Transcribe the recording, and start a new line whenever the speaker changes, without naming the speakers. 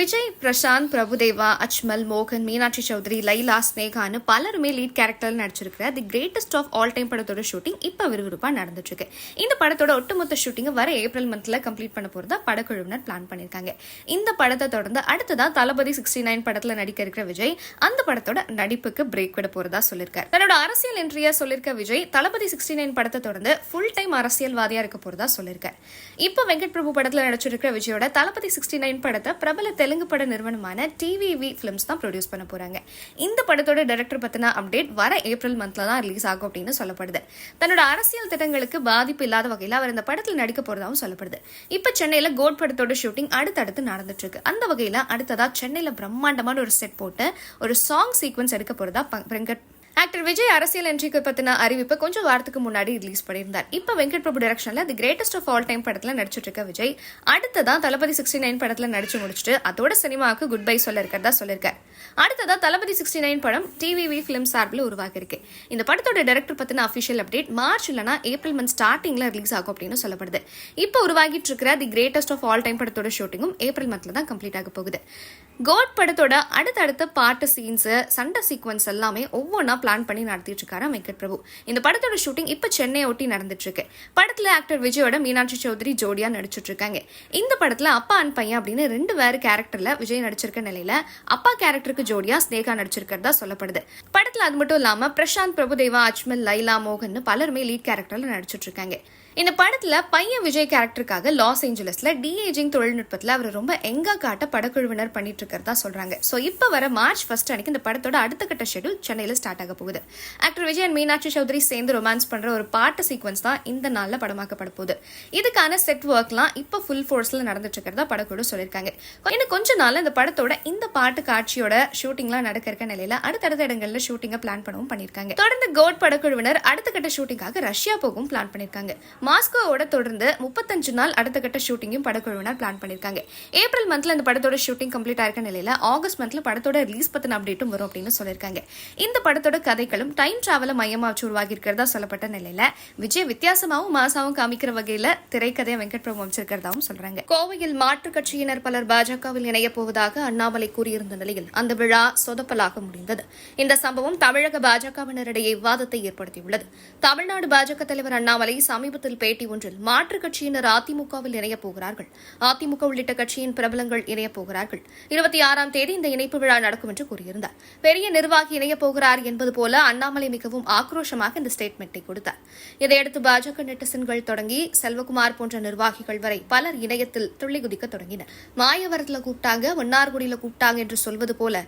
விஜய் பிரசாந்த் பிரபுதேவா அஜ்மல் மோகன் மீனாட்சி சௌத்ரி லைலா ஸ்னேகான்னு பலருமே lead character நடிச்சிருக்கிற the greatest of all time படத்தோட ஷூட்டிங் இப்போ விறுவிறுப்பாக நடந்துட்டு இருக்கு இந்த படத்தோட ஒட்டுமொத்த ஷூட்டிங் வர ஏப்ரல் மந்த்ல கம்ப்ளீட் பண்ண போறதா படக்குழுவினர் பிளான் பண்ணியிருக்காங்க. இந்த படத்தை தொடர்ந்து அடுத்ததா தளபதி சிக்ஸ்டி நைன் படத்துல நடிக்க இருக்கிற விஜய் அந்த படத்தோட நடிப்புக்கு பிரேக் விட போறதா சொல்லியிருக்காரு. தன்னோட அரசியல் என்ட்ரியா சொல்லியிருக்க விஜய் தளபதி சிக்ஸ்டி நைன் படத்தை தொடர்ந்து ஃபுல் டைம் அரசியல்வாதியா இருக்க போறதா சொல்லியிருக்காரு. இப்போ வெங்கட் பிரபு படத்துல நடிச்சிருக்கிற விஜயோட தளபதி சிக்ஸ்டி நைன் படத்தை பிரபல தெலுங்கு பட நிறுவனமான டிவிவி ஃபிலிம்ஸ் தான் ப்ரொடியூஸ் பண்ண போறாங்க. இந்த படத்தோட டைரக்டர் பத்தின அப்டேட் வர ஏப்ரல் மந்த்ல தான் ரிலீஸ் ஆகும் அப்படின்னு சொல்லப்படுது. தன்னோட அரசியல் திட்டங்களுக்கு பாதிப்பு இல்லாத வகையில் அவர் இந்த படத்தில் நடிக்க போகிறதாகவும் சொல்லப்படுது. இப்போ சென்னையில் கோட் படத்தோட ஷூட்டிங் அடுத்தடுத்து நடந்துட்டு இருக்கு அந்த வகையில அடுத்ததாக சென்னையில் பிரம்மாண்டமான ஒரு செட் போட்டு ஒரு சாங் சீக்வன்ஸ் எடுக்க போறதா வெங்கட் ஆக்டர் விஜய் அரசியல் என்ட்ரிக்கு பத்தின அறிவிப்பு கொஞ்சம் வாரத்துக்கு முன்னாடி ரிலீஸ் பண்ணியிருந்தார். இப்போ வெங்கட் பிரபு டைரக்ஷன்ல the greatest of all time படத்துல நடிச்சிட்டு இருக்க விஜய் அடுத்ததான் தளபதி சிக்ஸ்டி நைன் படத்துல நடிச்சு முடிச்சுட்டு அதோட சினிமாவுக்கு குட் பை சொல்ல இருக்கிறதா சொல்லியிருக்காரு அடுத்ததா தளபதி சிக்ஸ்டி நைன் படம் டிவிவி ஃபிலிம் சார்பில் உருவாகிருக்கு இந்த படத்தோட டேரக்டர் பற்றின அஃபிஷியல் அப்டேட் மார்ச் இல்லைனா ஏப்ரல் மந்த் ஸ்டார்டிங்கில் ரிலீஸ் ஆகும் அப்படின்னு சொல்லப்படுது. இப்போ உருவாகிட்டு இருக்கிற the greatest of all time படத்தோட ஷூட்டிங்கும் ஏப்ரல் மந்தில் தான் கம்ப்ளீட் ஆக போகுது. கோட் படத்தோட அடுத்தடுத்த பாட்டு சீன்ஸு சண்டை சீக்வன்ஸ் எல்லாமே ஒவ்வொன்றா பிளான் பண்ணி நடத்திட்டு இருக்காரு வெங்கட் பிரபு. இந்த படத்தோட ஷூட்டிங் இப்போ சென்னை ஒட்டி நடந்துட்டு இருக்கு படத்துல ஆக்டர் விஜயோட மீனாட்சி சௌத்ரி ஜோடியாக நடிச்சிட்டு இருக்காங்க இந்த படத்தில் அப்பா அண்ட் பையன் அப்படின்னு ரெண்டு வேறு கேரக்டரில் விஜய் நடிச்சிருக்க நிலையில் அப்பா கேரக்டர் கேரக்டருக்கு ஜோடியா ஸ்னேகா நடிச்சிருக்கிறதா சொல்லப்படுது. படத்துல அது மட்டும் இல்லாம பிரசாந்த் பிரபுதேவா அஜ்மல் லைலா மோகன் பலருமே லீட் கேரக்டர்ல நடிச்சிட்டு இருக்காங்க. இந்த படத்துல பையன் விஜய் கேரக்டருக்காக லாஸ் ஏஞ்சலஸ்ல டிஏஜிங் தொழில்நுட்பத்துல அவர் ரொம்ப எங்கா காட்ட படக்குழுவினர் பண்ணிட்டு இருக்கிறதா சொல்றாங்க. சோ இப்ப வர மார்ச் ஃபர்ஸ்ட் அன்னைக்கு இந்த படத்தோட அடுத்த கட்ட ஷெடியூல் சென்னையில ஸ்டார்ட் ஆக போகுது. ஆக்டர் விஜய் அண்ட் மீனாட்சி சௌத்ரி சேர்ந்து ரொமான்ஸ் பண்ற ஒரு பாட்டு சீக்வன்ஸ் தான் இந்த நாள்ல படமாக்கப்பட போகுது. இதுக்கான செட் ஒர்க்லாம் இப்ப ஃபுல் ஃபோர்ஸ்ல நடந்துட்டு இருக்கிறதா படக்குழு சொல்லியிருக்காங்க. இன்னும் கொஞ்ச நாள் இந்த படத்தோட இந்த பாட்டு காட்சியோட ஷூட்டிங்லாம் நடக்க இருக்க நிலையில அடுத்தடுத்த இடங்கள்ல ஷூட்டிங்கை பிளான் பண்ணவும் பண்ணிருக்காங்க தொடர்ந்து கோட் படக்குழுவினர் அடுத்த கட்ட ஷூட்டிங்காக ரஷ்யா போகவும் பிளான் பண்ணிருக்காங்க மாஸ்கோவோட தொடர்ந்து முப்பத்தஞ்சு நாள் அடுத்த கட்ட ஷூட்டிங்கும் படக்குழுவினர் பிளான் பண்ணியிருக்காங்க. ஏப்ரல் மந்த்ல இந்த படத்தோட ஷூட்டிங் கம்ப்ளீட் ஆயிருக்க நிலையில ஆகஸ்ட் மந்த்ல படத்தோட ரிலீஸ் பத்தின அப்டேட்டும் வரும் அப்படின்னு சொல்லியிருக்காங்க. இந்த படத்தோட கதைகளும் டைம் டிராவல மையமா வச்சு உருவாகி இருக்கிறதா சொல்லப்பட்ட நிலையில விஜய் வித்தியாசமாகவும் மாசாவும் காமிக்கிற வகையில திரைக்கதையை வெங்கட் பிரபு அமைச்சிருக்கிறதாவும் சொல்றாங்க. கோவையில் மாற்றுக் கட்சியினர் பலர் பாஜகவில் இணைய போவதாக அண்ணாமலை கூறியிருந்த நிலையில் அந்த விழா சொதப்பலாக முடிந்தது. இந்த சம்பவம் தமிழக பாஜகவினரிடையே விவாதத்தை ஏற்படுத்தியுள்ளது. தமிழ்நாடு பாஜக தலைவர் அண்ணாமலை சமீபத்தில் பேட்டி ஒன்றில் மாற்றுக் கட்சியினர் அதிமுகவில் இணையப் போகிறார்கள். அதிமுக உள்ளிட்ட கட்சியின் பிரபலங்கள் இணையப் போகிறார்கள். இருபத்தி ஆறாம் தேதி இந்த இணைப்பு விழா நடக்கும் என்று கூறியிருந்தார். பெரிய நிர்வாகி இணையப் போகிறார் என்பது போல அண்ணாமலை மிகவும் ஆக்ரோஷமாக இந்த ஸ்டேட்மெண்ட்டை கொடுத்தார். இதையடுத்து பாஜக நெட்டிசன்கள் தொடங்கி செல்வகுமார் போன்ற நிர்வாகிகள் வரை பலர் இணையத்தில் துள்ளி குதிக்க தொடங்கினர். மாயவரத்தில் கூப்பிட்டாங்க மன்னார்குடியில கூப்பிட்டாங்க என்று சொல்வது போல